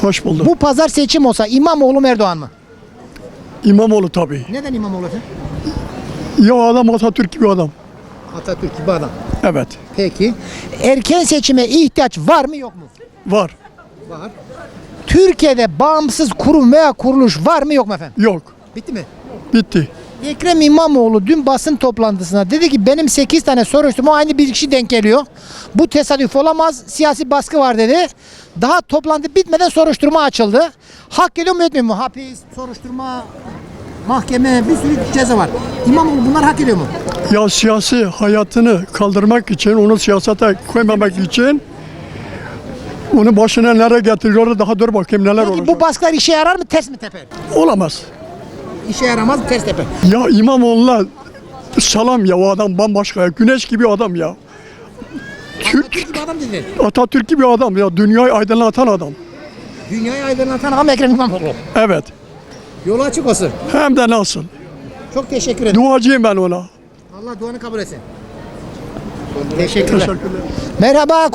Hoş bulduk. Bu pazar seçim olsa İmamoğlu mu Erdoğan mı? İmamoğlu tabii. Neden İmamoğlu efendim? Ya adam Atatürk gibi adam. Atatürk gibi adam. Evet. Peki. Erken seçime ihtiyaç var mı yok mu? Var. Var. Türkiye'de bağımsız kurum veya kuruluş var mı yok mu efendim? Yok. Bitti mi? Bitti. Ekrem İmamoğlu dün basın toplantısında dedi ki benim 8 tane soruşturma aynı bir kişi denk geliyor. Bu tesadüf olamaz. Siyasi baskı var dedi. Daha toplantı bitmeden soruşturma açıldı. Hak ediyor mu etmiyor mu? Hapis, soruşturma, mahkeme bir sürü ceza var. İmamoğlu bunlar hak ediyor mu? Ya siyasi hayatını kaldırmak için, onu siyasete koymamak için onu başına nereye getiriyorlar daha dur bakayım neler Peki olacak. bu baskılar işe yarar mı ters mi teper? Olamaz. İşe yaramaz ters teper. Ya İmamoğlu'na salam ya o adam bambaşka ya. Güneş gibi adam ya. Türk, Gibi adam dedi. Atatürk gibi adam ya. Dünyayı aydınlatan adam. Dünyayı aydınlatan adam Ekrem İmamoğlu. Evet. Yolu açık olsun. Hem de nasıl. Çok teşekkür ederim. Duacıyım ben ona. Allah duanı kabul etsin. Teşekkürler. Teşekkürler. Merhaba konuş.